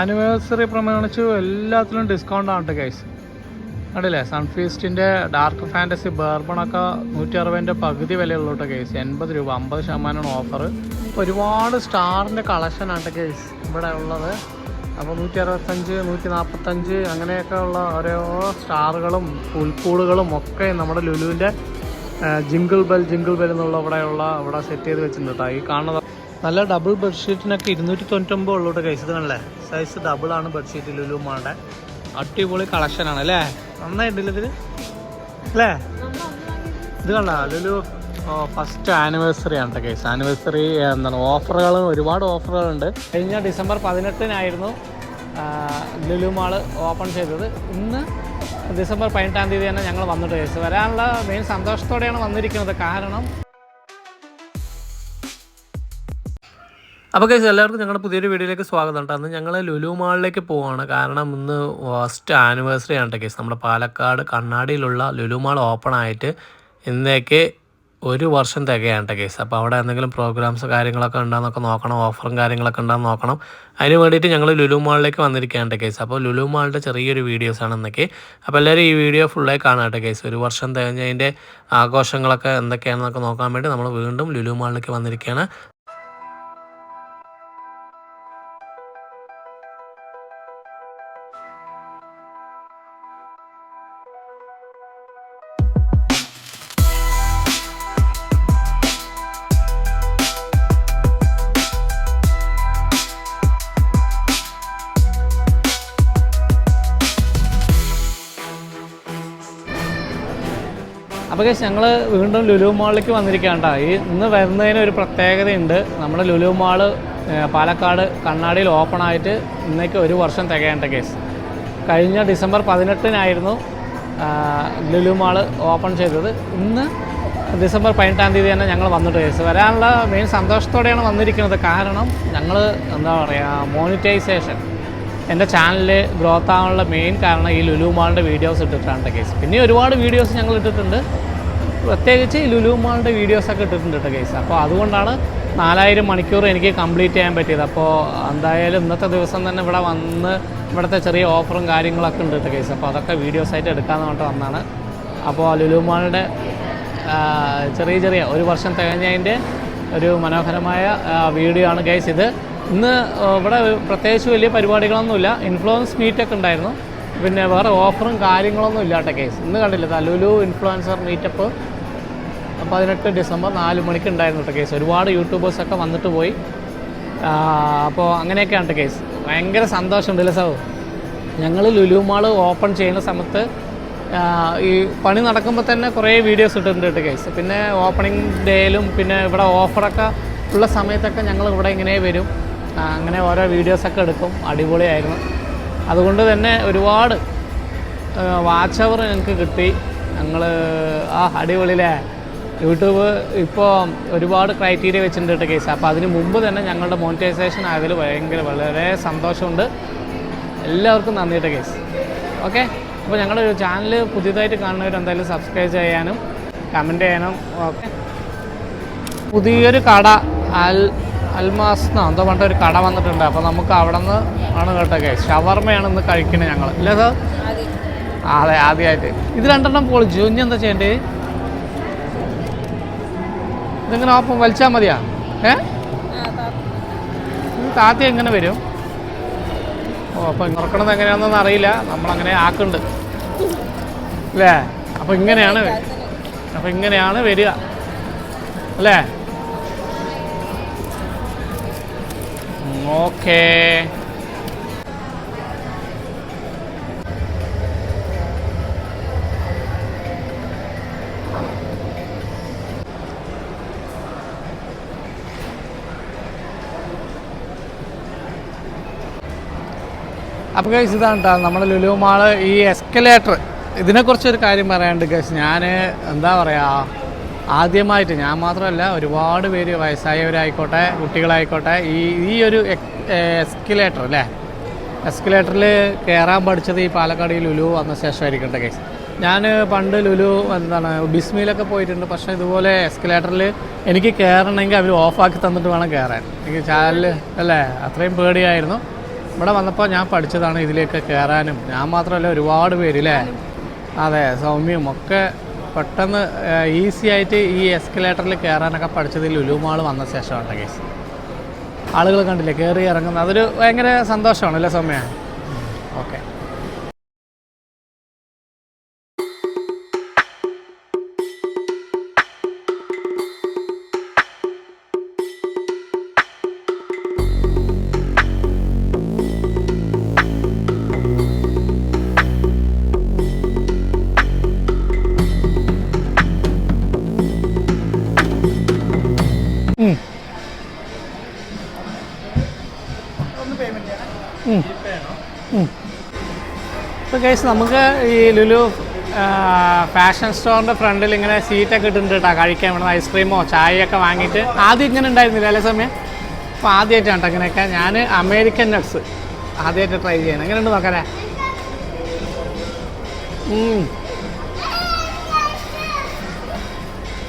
Anniversary പ്രമാണിച്ച് എല്ലാത്തിലും discount ആണ് ഗൈസ് കണ്ടില്ലേ? സൺഫീസ്റ്റിന്റെ ഡാർക്ക് ഫാന്റസി ബേർബണൊക്കെ നൂറ്റി അറുപതിന്റെ പകുതി വിലയുള്ളൂ കേസ് എൺപത് രൂപ അമ്പത് ശതമാനമാണ് ഓഫർ ഒരുപാട് സ്റ്റാറിന്റെ കളക്ഷനാണ് കേസ് ഇവിടെ ഉള്ളത്. അപ്പോൾ നൂറ്റി അറുപത്തഞ്ച് നൂറ്റി നാൽപ്പത്തഞ്ച് അങ്ങനെയൊക്കെ ഉള്ള ഓരോ സ്റ്റാറുകളും പുൽക്കൂടുകളും ഒക്കെ നമ്മുടെ ലുലുവിന്റെ ജിങ്കിൾ ബെൽ ജിങ്കിൾ ബെൽ എന്നുള്ള ഇവിടെയുള്ള ഇവിടെ സെറ്റ് ചെയ്ത് വെച്ചിട്ടുണ്ട് കേട്ടോ ഈ കാണുന്നത് നല്ല ഡബിൾ ബെഡ്ഷീറ്റിനൊക്കെ ഇരുന്നൂറ്റി തൊണ്ണൂറ്റൊമ്പത് ഉള്ളൂ കേട്ടോ കേസ് ഇത് കണ്ടല്ലേ? സൈസ് ഡബിൾ ആണ് ബെഡ്ഷീറ്റ് ലുലു അടിപൊളി അടിപൊളി കളക്ഷനാണ് അല്ലേ? നന്നായിട്ടില്ല ഇതിൽ അല്ലേ? ഇത് കണ്ട ലുലു ഫസ്റ്റ് ആനിവേഴ്സറി ആണ് കേസ് ആനിവേഴ്സറി എന്താണ് ഓഫറുകൾ ഒരുപാട് ഓഫറുകളുണ്ട് കഴിഞ്ഞ ഡിസംബർ പതിനെട്ടിനായിരുന്നു ലുലു മാൾ ഓപ്പൺ ചെയ്തത്. ഇന്ന് ഡിസംബർ പതിനെട്ടാം തീയതി തന്നെ ഞങ്ങൾ വന്നിട്ട് കേസ് വരാനുള്ള മെയിൻ സന്തോഷത്തോടെയാണ് വന്നിരിക്കുന്നത്. കാരണം അപ്പോൾ കേസ് എല്ലാവർക്കും ഞങ്ങളുടെ പുതിയൊരു വീഡിയോയിലേക്ക് സ്വാഗതം കേട്ടോ. അന്ന് ഞങ്ങൾ ലുലു മാളിലേക്ക് പോവാണ്. കാരണം ഇന്ന് ഫസ്റ്റ് ആനിവേഴ്സറി ആണ് കേസ് നമ്മുടെ പാലക്കാട് കണ്ണാടിയിലുള്ള ലുലു മാൾ ഓപ്പൺ ആയിട്ട് ഇന്നേക്ക് ഒരു വർഷം തികയാണ് കേസ് അപ്പോൾ അവിടെ എന്തെങ്കിലും പ്രോഗ്രാംസ് കാര്യങ്ങളൊക്കെ ഉണ്ടോയെന്നൊക്കെ നോക്കണം ഓഫറും കാര്യങ്ങളൊക്കെ ഉണ്ടാകുന്ന നോക്കണം. അതിന് വേണ്ടിയിട്ട് ഞങ്ങൾ ലുലു മാളിലേക്ക് വന്നിരിക്കുകയാണ് കേസ് അപ്പോൾ ലുലു മാളിന്റെ ചെറിയൊരു വീഡിയോസാണ് ഇന്നൊക്കെ. അപ്പോൾ എല്ലാവരും ഈ വീഡിയോ ഫുള്ളായി കാണാം കേട്ടോ കേസ് ഒരു വർഷം തികഞ്ഞതിന്റെ ആഘോഷങ്ങളൊക്കെ എന്തൊക്കെയാണെന്നൊക്കെ നോക്കാൻ വേണ്ടി നമ്മൾ വീണ്ടും ലുലു മാളിലേക്ക് വന്നിരിക്കുകയാണ്. അപ്പോൾ ഞങ്ങൾ വീണ്ടും ലുലു മാളിലേക്ക് വന്നിരിക്കുകയാണ് കേട്ടോ ഈ ഇന്ന് വരുന്നതിന് ഒരു പ്രത്യേകതയുണ്ട്. നമ്മുടെ ലുലു മാൾ പാലക്കാട് കണ്ണാടിയിൽ ഓപ്പൺ ആയിട്ട് ഇന്നേക്ക് ഒരു വർഷം തികയേണ്ട കേസ് കഴിഞ്ഞ ഡിസംബർ പതിനെട്ടിനായിരുന്നു ലുലു മാൾ ഓപ്പൺ ചെയ്തത്. ഇന്ന് ഡിസംബർ പതിനെട്ടാം തീയതി തന്നെ ഞങ്ങൾ വന്നിട്ട് കേസ് വരാനുള്ള മെയിൻ സന്തോഷത്തോടെയാണ് വന്നിരിക്കുന്നത്. കാരണം ഞങ്ങൾ എന്താ പറയുക മോണിറ്റൈസേഷൻ എന്റെ ചാനൽ ഗ്രോത്ത് ആവാനുള്ള മെയിൻ കാരണം ഈ ലുലു മാളിന്റെ വീഡിയോസ് ഇട്ടിട്ടാണ് കേസ് പിന്നെ ഒരുപാട് വീഡിയോസ് ഞങ്ങൾ ഇട്ടിട്ടുണ്ട് പ്രത്യേകിച്ച് ലുലു മാളിന്റെ വീഡിയോസൊക്കെ ഇട്ടിട്ടുണ്ട് കേട്ടോ കേസ് അപ്പോൾ അതുകൊണ്ടാണ് നാലായിരം മണിക്കൂർ എനിക്ക് കംപ്ലീറ്റ് ചെയ്യാൻ പറ്റിയത്. അപ്പോൾ എന്തായാലും ഇന്നത്തെ ദിവസം തന്നെ ഇവിടെ വന്ന് ഇവിടുത്തെ ചെറിയ ഓഫറും കാര്യങ്ങളൊക്കെ ഉണ്ട് കേട്ടോ കേസ് അപ്പോൾ അതൊക്കെ വീഡിയോസ് ആയിട്ട് എടുക്കാമെന്ന് പറഞ്ഞിട്ട് വന്നാണ്. അപ്പോൾ ലുലു മാളിന്റെ ചെറിയ ചെറിയ ഒരു വർഷം തികഞ്ഞതിന്റെ ഒരു മനോഹരമായ വീഡിയോ ആണ് ഗൈസ് ഇത്. ഇന്ന് ഇവിടെ പ്രത്യേകിച്ച് വലിയ പരിപാടികളൊന്നുമില്ല. ഇൻഫ്ലുവൻസ് മീറ്റൊക്കെ ഉണ്ടായിരുന്നു. പിന്നെ വേറെ ഓഫറും കാര്യങ്ങളൊന്നും ഇല്ലാട്ട കേസ്. ഇന്ന് കണ്ടില്ല തലുലു ഇൻഫ്ലുവൻസർ മീറ്റപ്പ് പതിനെട്ട് ഡിസംബർ നാല് മണിക്ക് ഉണ്ടായിരുന്നു കേട്ടോ കേസ്. ഒരുപാട് യൂട്യൂബേഴ്സൊക്കെ വന്നിട്ട് പോയി. അപ്പോൾ അങ്ങനെയൊക്കെയാണ് കേസ്. ഭയങ്കര സന്തോഷമുണ്ട് അല്ലേ സാബു ഞങ്ങൾ ലുലു മാൾ ഓപ്പൺ ചെയ്യുന്ന സമയത്ത് ഈ പണി നടക്കുമ്പോൾ തന്നെ കുറേ വീഡിയോസ് ഇട്ടിട്ടുണ്ട് കേട്ടോ കേസ്. പിന്നെ ഓപ്പണിംഗ് ഡേയിലും പിന്നെ ഇവിടെ ഓഫറൊക്കെ ഉള്ള സമയത്തൊക്കെ ഞങ്ങൾ ഇവിടെ ഇങ്ങനെ വരും. അങ്ങനെ ഓരോ വീഡിയോസൊക്കെ എടുക്കും. അടിപൊളിയായിരുന്നു. അതുകൊണ്ട് തന്നെ ഒരുപാട് വാച്ച് അവർ ഞങ്ങൾക്ക് കിട്ടി. ഞങ്ങൾ ആ അടിപൊളിയിലെ യൂട്യൂബ് ഇപ്പോൾ ഒരുപാട് ക്രൈറ്റീരിയ വെച്ചിട്ടുണ്ട് കേസ്. അപ്പോൾ അതിന് മുമ്പ് തന്നെ ഞങ്ങളുടെ മോണിറ്റൈസേഷൻ ആയതിൽ ഭയങ്കര വളരെ സന്തോഷമുണ്ട്. എല്ലാവർക്കും നന്ദി കേട്ടോ കേസ്. ഓക്കെ അപ്പോൾ ഞങ്ങളുടെ ചാനൽ പുതിയതായിട്ട് കാണുന്നവർ എന്തായാലും സബ്സ്ക്രൈബ് ചെയ്യാനും കമന്റ് ചെയ്യാനും ഓക്കെ പുതിയൊരു കട അൽ അൽമാസ് എന്നോ എന്തോ പണ്ട് ഒരു കട വന്നിട്ടുണ്ട്. അപ്പോൾ നമുക്ക് അവിടെ നിന്ന് ആണ് കേട്ടോ കേസ് ഷവർമയാണ് ഇന്ന് കഴിക്കണേ ഞങ്ങൾ അല്ലേ സാർ? അതെ ആദ്യമായിട്ട് ഇത് രണ്ടെണ്ണം പൊളിച്ചു ഇനി എന്താ ചെയ്യേണ്ടത് ഇതിങ്ങനെ ഓപ്പം വലിച്ചാൽ മതിയാ? ഏ? താത്തി എങ്ങനെ വരും? ഓ അപ്പോൾ ഇറക്കണത് എങ്ങനെയാണെന്നൊന്നും അറിയില്ല. നമ്മളങ്ങനെ ആക്കുന്നുണ്ട്. അല്ലേ? അപ്പോൾ ഇങ്ങനെയാണ് അപ്പോൾ ഇങ്ങനെയാണ് വരിക. അല്ലേ? ഓക്കേ. അപ്പോൾ ഗൈസ് ഇതാണ് കേട്ടോ നമ്മുടെ ലുലു മാൾ ഈ എസ്കലേറ്റർ ഇതിനെക്കുറിച്ച് ഒരു കാര്യം പറയാനുണ്ട് ഗൈസ് ഞാൻ എന്താ പറയുക ആദ്യമായിട്ട് ഞാൻ മാത്രമല്ല ഒരുപാട് പേര് വയസ്സായവരായിക്കോട്ടെ കുട്ടികളായിക്കോട്ടെ ഈ ഈ ഒരു എസ്കലേറ്റർ അല്ലേ? എസ്കലേറ്ററിൽ കയറാൻ പഠിച്ചത് ഈ പാലക്കാട് ഈ ലുലു വന്ന ശേഷമായിരിക്കട്ടെ കേസ് ഞാൻ പണ്ട് ലുലു എന്താണ് ബിസ്മിയിലൊക്കെ പോയിട്ടുണ്ട്. പക്ഷേ ഇതുപോലെ എസ്കലേറ്ററിൽ എനിക്ക് കയറണമെങ്കിൽ അവർ ഓഫാക്കി തന്നിട്ട് വേണം കയറാൻ എനിക്ക് ചാനലിൽ അല്ലേ അത്രയും പേടിയായിരുന്നു. ഇവിടെ വന്നപ്പോൾ ഞാൻ പഠിച്ചതാണ് ഇതിലേക്ക് കയറാനും ഞാൻ മാത്രമല്ല ഒരുപാട് പേര് അല്ലേ അതെ സൗമ്യം ഒക്കെ പെട്ടെന്ന് ഈസി ആയിട്ട് ഈ എസ്കലേറ്ററിൽ കയറാനൊക്കെ പഠിച്ചത് ലുലുമാൾ വന്ന ശേഷമാണ് കേസ് ആളുകൾ കണ്ടില്ലേ? കയറി ഇറങ്ങുന്നത് അതൊരു ഭയങ്കര സന്തോഷമാണ് അല്ലേ സൗമ്യ? കേസ് നമുക്ക് ഈ ലുലു ഫാഷൻ സ്റ്റോറിന്റെ ഫ്രണ്ടിൽ ഇങ്ങനെ സീറ്റൊക്കെ ഇട്ടിട്ടുണ്ട് കേട്ടോ കഴിക്കാൻ വേണം ഐസ്ക്രീമോ ചായയൊക്കെ വാങ്ങിയിട്ട്. ആദ്യം ഇങ്ങനെ ഉണ്ടായിരുന്നില്ല അല്ലേ സമയം? അപ്പോൾ ആദ്യമായിട്ടാണ് അങ്ങനെയൊക്കെ ഞാൻ അമേരിക്കൻ നട്ട്സ് ആദ്യമായിട്ട് ട്രൈ ചെയ്യണം. എങ്ങനെയുണ്ട് നോക്കാനേ.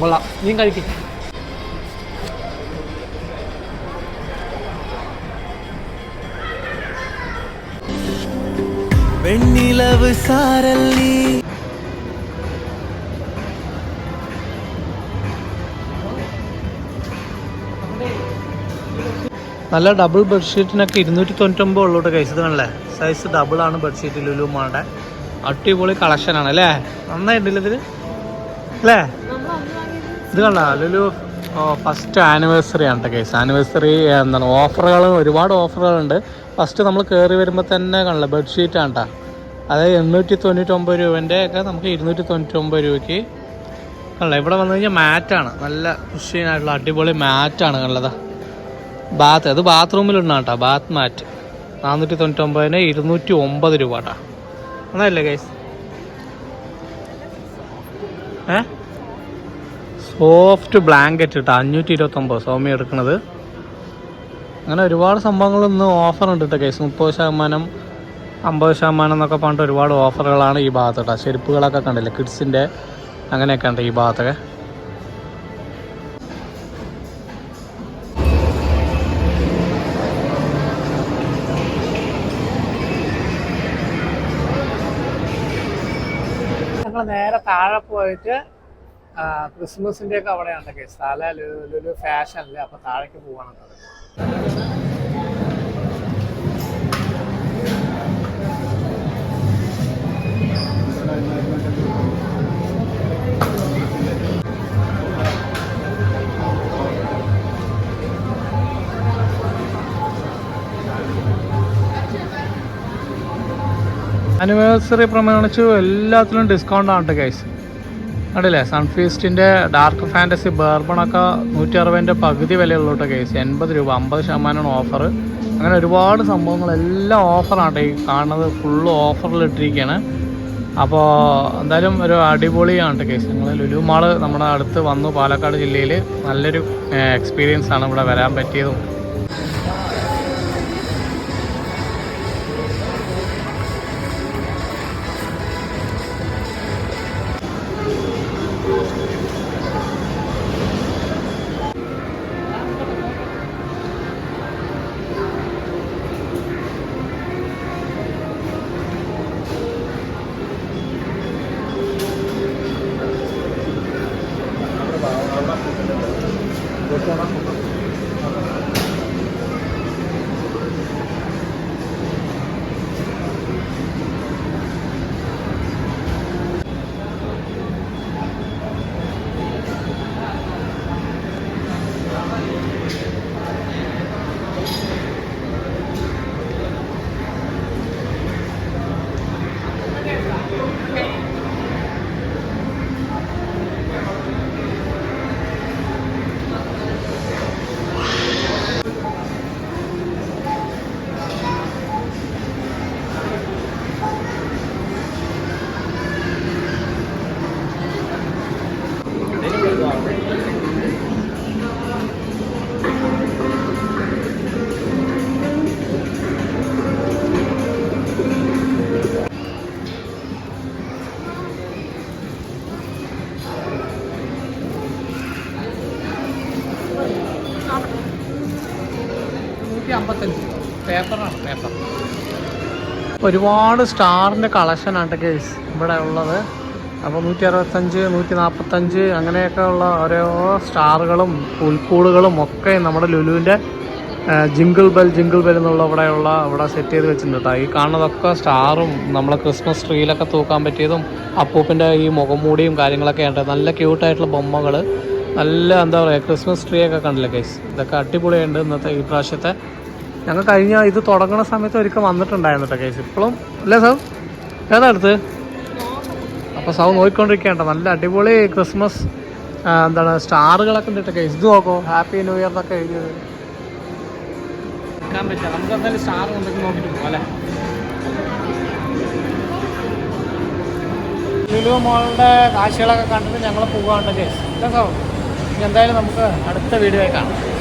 കൊള്ളാം. നീ കഴിക്കും. വെണ്ണിലവ് സാരല്ലി. നല്ല ഡബിൾ ബെഡ്ഷീറ്റിനൊക്കെ ഇരുന്നൂറ്റി തൊണ്ണൂറ്റൊമ്പത് ഉള്ളൂട്ട് കഴിച്ചത് കാണല്ലേ സൈസ് ഡബിൾ ആണ് ബെഡ്ഷീറ്റ് ലുലുമാളുടെ അടിപൊളി കളക്ഷനാണ് അല്ലേ നന്നായിട്ടില്ല ഇതിൽ അല്ലേ ഇത് കണ്ട ലുലു ഫസ്റ്റ് ആനിവേഴ്സറി ആണ് കേസ് ആനിവേഴ്സറി എന്താണ് ഓഫറുകൾ ഒരുപാട് ഓഫറുകളുണ്ട് ഫസ്റ്റ് നമ്മൾ കയറി വരുമ്പോൾ തന്നെ കാണില്ല ബെഡ്ഷീറ്റ് ആണ് കേട്ടോ അതായത് എണ്ണൂറ്റി തൊണ്ണൂറ്റൊമ്പത് രൂപേന്റെ ഒക്കെ നമുക്ക് ഇരുന്നൂറ്റി തൊണ്ണൂറ്റൊമ്പത് രൂപയ്ക്ക് കണ്ടല്ലോ ഇവിടെ വന്നു കഴിഞ്ഞാൽ മാറ്റാണ് നല്ല കുഷ്യനായിട്ടുള്ള അടിപൊളി മാറ്റാണ് കണ്ടത്. ബാത്ത് അത് ബാത്റൂമിലുണ്ടാ കേട്ടോ. ബാത്ത് മാറ്റ് നാനൂറ്റി തൊണ്ണൂറ്റൊമ്പതിന് ഇരുന്നൂറ്റി ഒമ്പത് രൂപ കേട്ടോ അതല്ലേ ഗൈസ് ഏ? സോഫ്റ്റ് ബ്ലാങ്കറ്റ് കേട്ടോ അഞ്ഞൂറ്റി ഇരുപത്തൊമ്പത് സൗമ്യ എടുക്കുന്നത് അങ്ങനെ ഒരുപാട് സംഭവങ്ങൾ ഇന്ന് ഓഫർ ഉണ്ട് കേട്ടോ കേസ് മുപ്പത് ശതമാനം അമ്പത് ശതമാനം എന്നൊക്കെ പറഞ്ഞിട്ട് ഒരുപാട് ഓഫറുകളാണ് ഈ ഭാഗത്ത് കേട്ടോ ചെരുപ്പുകളൊക്കെ കണ്ടില്ലേ? കിഡ്സിന്റെ അങ്ങനെയൊക്കെ ഉണ്ട് ഈ ഭാഗത്തൊക്കെ. നേരെ താഴെ പോയിട്ട് ക്രിസ്മസിന്റെ ഒക്കെ അവിടെയാണ് കേസ് തല ലുലു ഫാഷനിൽ അപ്പൊ താഴേക്ക് പോവാണ് ആനിവേഴ്സറി പ്രമാണിച്ച് എല്ലാത്തിലും ഡിസ്കൗണ്ട് ആണ് ഗൈസ് കണ്ടില്ലേ? സൺഫീസ്റ്റിന്റെ ഡാർക്ക് ഫാന്റസി ബേർബണൊക്കെ നൂറ്റി അറുപതിന്റെ പകുതി വിലയുള്ളൂട്ടോ കേസ് എൺപത് രൂപ അമ്പത് ശതമാനമാണ് ഓഫർ അങ്ങനെ ഒരുപാട് സംഭവങ്ങളെല്ലാം ഓഫറാണ് ഈ കാണുന്നത്. ഫുള്ള് ഓഫറിലിട്ടിരിക്കുകയാണ് അപ്പോൾ എന്തായാലും ഒരു അടിപൊളിയാണ് കേസ് ഞങ്ങൾ ലുലു മാൾ നമ്മുടെ അടുത്ത് വന്നു പാലക്കാട് ജില്ലയിൽ നല്ലൊരു എക്സ്പീരിയൻസ് ആണ് ഇവിടെ വരാൻ പറ്റിയതും. Gracias. ഇരുന്നൂറ്റി അമ്പത്തഞ്ച് പേപ്പറാണ് പേപ്പർ. ഒരുപാട് സ്റ്റാറിന്റെ കളക്ഷനാണ് കേസ് ഇവിടെ ഉള്ളത്. അപ്പോൾ നൂറ്റി അറുപത്തഞ്ച് നൂറ്റി നാൽപ്പത്തഞ്ച് അങ്ങനെയൊക്കെ ഉള്ള ഓരോ സ്റ്റാറുകളും പുൽക്കൂടുകളും ഒക്കെ നമ്മുടെ ലുലുവിന്റെ ജിങ്കിൾ ബെൽ ജിങ്കിൾ ബെൽ എന്നുള്ള ഇവിടെയുള്ള ഇവിടെ സെറ്റ് ചെയ്ത് വെച്ചിട്ടുണ്ട് ഈ കാണുന്നതൊക്കെ സ്റ്റാറും നമ്മളെ ക്രിസ്മസ് ട്രീയിലൊക്കെ തൂക്കാൻ പറ്റിയതും അപ്പൂപ്പിന്റെ ഈ മുഖംമൂടിയും കാര്യങ്ങളൊക്കെ ഉണ്ട്. നല്ല ക്യൂട്ടായിട്ടുള്ള ബൊമ്മകൾ നല്ല എന്താ പറയുക ക്രിസ്മസ് ട്രീ ഒക്കെ കണ്ടില്ല കേസ് ഇതൊക്കെ അടിപൊളിയുണ്ട് ഇന്നത്തെ ഈ പ്രാവശ്യത്തെ. ഞങ്ങൾ കഴിഞ്ഞ ഇത് തുടങ്ങുന്ന സമയത്ത് ഒരിക്കൽ വന്നിട്ടുണ്ടായിരുന്നു കേട്ടോ കേസ് ഇപ്പോഴും അല്ലേ സാർ ഏതാ അടുത്ത്? അപ്പോൾ സൗ നോക്കിക്കൊണ്ടിരിക്കേണ്ട നല്ല അടിപൊളി ക്രിസ്മസ് എന്താണ് സ്റ്റാറുകളൊക്കെ ഉണ്ട് കേട്ടോ കേസ് ഇത് നോക്കോ ഹാപ്പി ന്യൂ ഇയർ എന്നൊക്കെ എഴുതിയത്. നിൽക്കാൻ പറ്റില്ല. നമുക്ക് എന്തായാലും സ്റ്റാർ ഉണ്ടെങ്കിൽ നോക്കിയിട്ട് പോകാം അല്ലേ? ലുലു മോളുടെ കാഴ്ചകളൊക്കെ കണ്ടിട്ട് ഞങ്ങൾ പോകാണ്ട് കേസ് ഇല്ല എന്തായാലും നമുക്ക് അടുത്ത വീഡിയോ കാണാം.